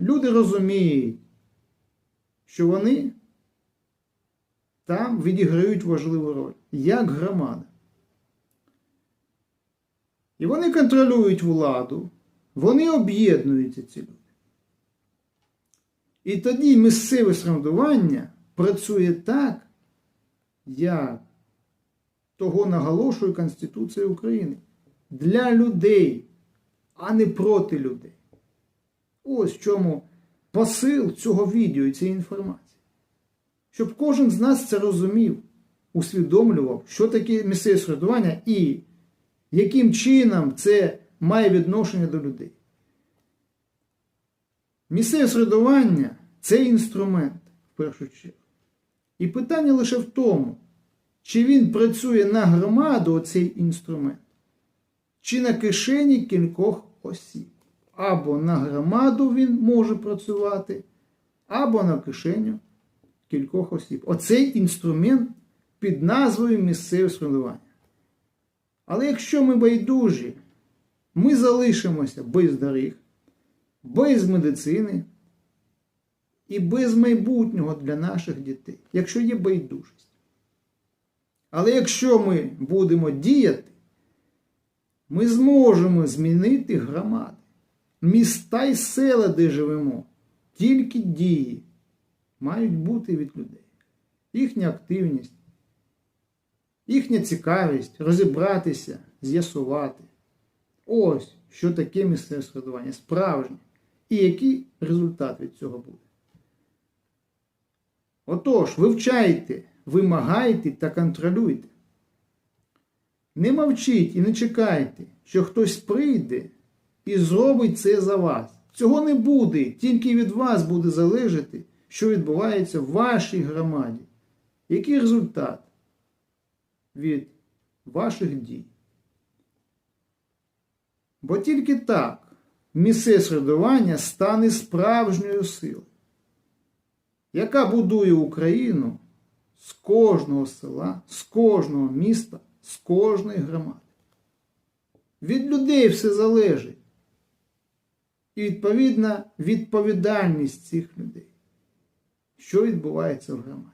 люди розуміють, що вони там відіграють важливу роль, як громада. І вони контролюють владу, вони об'єднуються ці люди. І тоді місцеве самоврядування працює так, як того наголошує Конституція України. Для людей, а не проти людей. Ось в чому посил цього відео і цієї інформації. Щоб кожен з нас це розумів, усвідомлював, що таке місцеве самоврядування і яким чином це має відношення до людей. Місцеве середування це інструмент в першу чергу. І питання лише в тому, чи він працює на громаду оцей інструмент, чи на кишені кількох осіб. Або на громаду він може працювати, або на кишеню кількох осіб. Оцей інструмент під назвою місцеве самоврядування. Але якщо ми байдужі, ми залишимося без доріг, без медицини і без майбутнього для наших дітей, якщо є байдужість. Але якщо ми будемо діяти, ми зможемо змінити громади, міста і села, де живемо. Тільки дії мають бути від людей. Їхня активність, їхня цікавість розібратися, з'ясувати. Ось що таке місцеве середування, справжнє. І який результат від цього буде. Отож, вивчайте, вимагайте та контролюйте. Не мовчіть і не чекайте, що хтось прийде і зробить це за вас. Цього не буде, тільки від вас буде залежати, що відбувається в вашій громаді. Який результат від ваших дій? Бо тільки так місце середування стане справжньою силою, яка будує Україну з кожного села, з кожного міста, з кожної громади. Від людей все залежить. І відповідна відповідальність цих людей, що відбувається в громаді.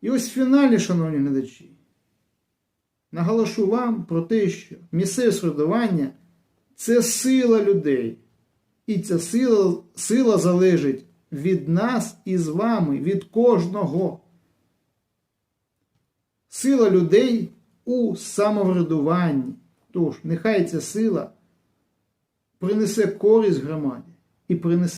І ось в фіналі, шановні глядачі, наголошу вам про те, що місцеве середування це сила людей. І ця сила, сила залежить від нас і з вами, від кожного. Сила людей у самоврядуванні. Тож, нехай ця сила принесе користь громаді і принесе.